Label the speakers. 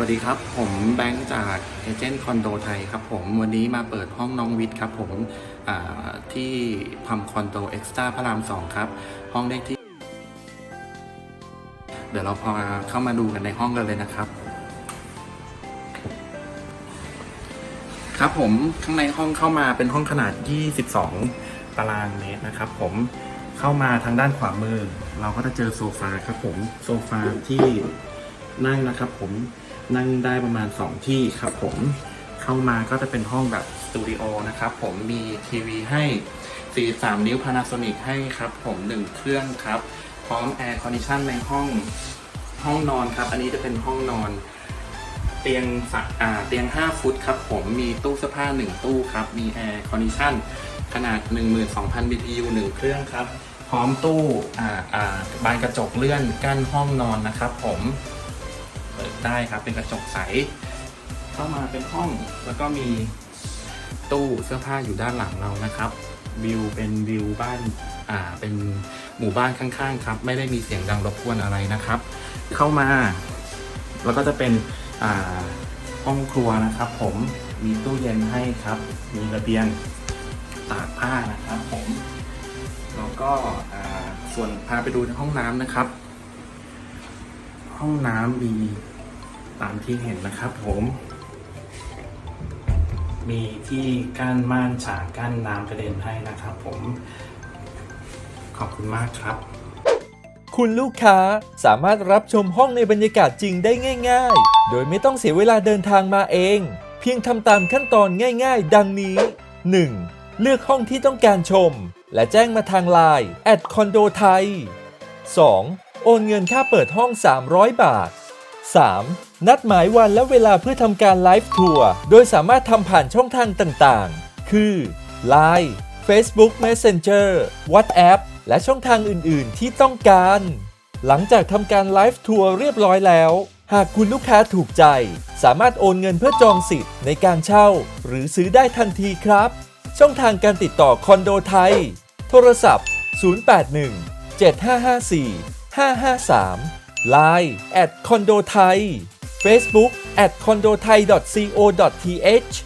Speaker 1: วัสดีครับ ผมแบงค์จากเอเจนต์คอนโดไทยครับผม วันนี้มาเปิดห้องน้องวิทย์ครับผมที่พัมคอนโดเอ็กซ์ต้าพระรามสองครับ ห้องเลขที่ เดี๋ยวเราพอเข้ามาดูกันในห้องกันเลยนะครับ ครับผมข้างในห้องเข้ามาเป็นห้องขนาด 22 ตารางเมตรนะครับผมเข้ามาทางด้านขวามือ เราก็จะเจอโซฟาครับผมโซฟาที่นั่งนะครับผม นั่งได้ประมาณ 2 ที่ครับผมเข้ามาก็จะเป็นห้องแบบสตูดิโอนะครับผมมีทีวีให้ 43 นิ้ว Panasonic ให้ครับผม 1 เครื่องครับ พร้อมแอร์คอนดิชันในห้องห้องนอนครับ อันนี้จะเป็นห้องนอน เตียงสักอ่าเตียง 5 ฟุตครับผมมีตู้เสื้อผ้า 1 ตู้ครับ มีแอร์คอนดิชันขนาด 12,000 BTU 1 เครื่องครับ พร้อมตู้อ่าอ่าบานกระจกเลื่อนกั้นห้องนอนนะครับผม ได้ครับ เป็นกระจกใส เข้ามาเป็นห้องแล้วก็มีตู้เสื้อผ้าอยู่ด้านหลังเรานะครับวิวเป็นวิวบ้านอ่าเป็นหมู่บ้านข้างๆครับ ไม่ได้มีเสียงดังรบกวนอะไรนะครับ เข้ามา แล้วก็จะเป็นอ่าห้องครัวนะครับ ผมมีตู้เย็นให้ครับ มีระเบียงตากผ้านะครับผมแล้วก็ส่วนพาไปดูในห้องน้ำนะครับ ห้องน้ำมี ตามที่เห็นนะครับผม มีที่กั้นม่านฉากกั้นน้ำกระเด็นให้นะครับผม ขอบคุณมากครับ
Speaker 2: คุณลูกค้าสามารถรับชมห้องในบรรยากาศจริงได้ง่าย ๆ โดยไม่ต้องเสียเวลาเดินทางมาเอง เพียงทำตามขั้นตอนง่าย ๆ ดังนี้ 1. เลือกห้องที่ต้องการชม และแจ้งมาทางไลน์แอดคอนโดไทย 2. โอนเงินค่าเปิดห้อง 300 บาท 3. นัดหมายวันและเวลาเพื่อทำการไลฟ์ทัวร์ โดยสามารถทำผ่านช่องทางต่างๆ คือ Line Facebook Messenger WhatsApp และช่องทางอื่นๆ ที่ต้องการ หลังจากทำการไลฟ์ทัวร์เรียบร้อยแล้ว หากคุณลูกค้าถูกใจ สามารถโอนเงินเพื่อจองสิทธิ์ในการเช่า หรือซื้อได้ทันทีครับ ช่องทางการติดต่อคอนโดไทย โทรศัพท์ 081 7554 553 Line at คอนโดไทย Facebook at condothai.co.th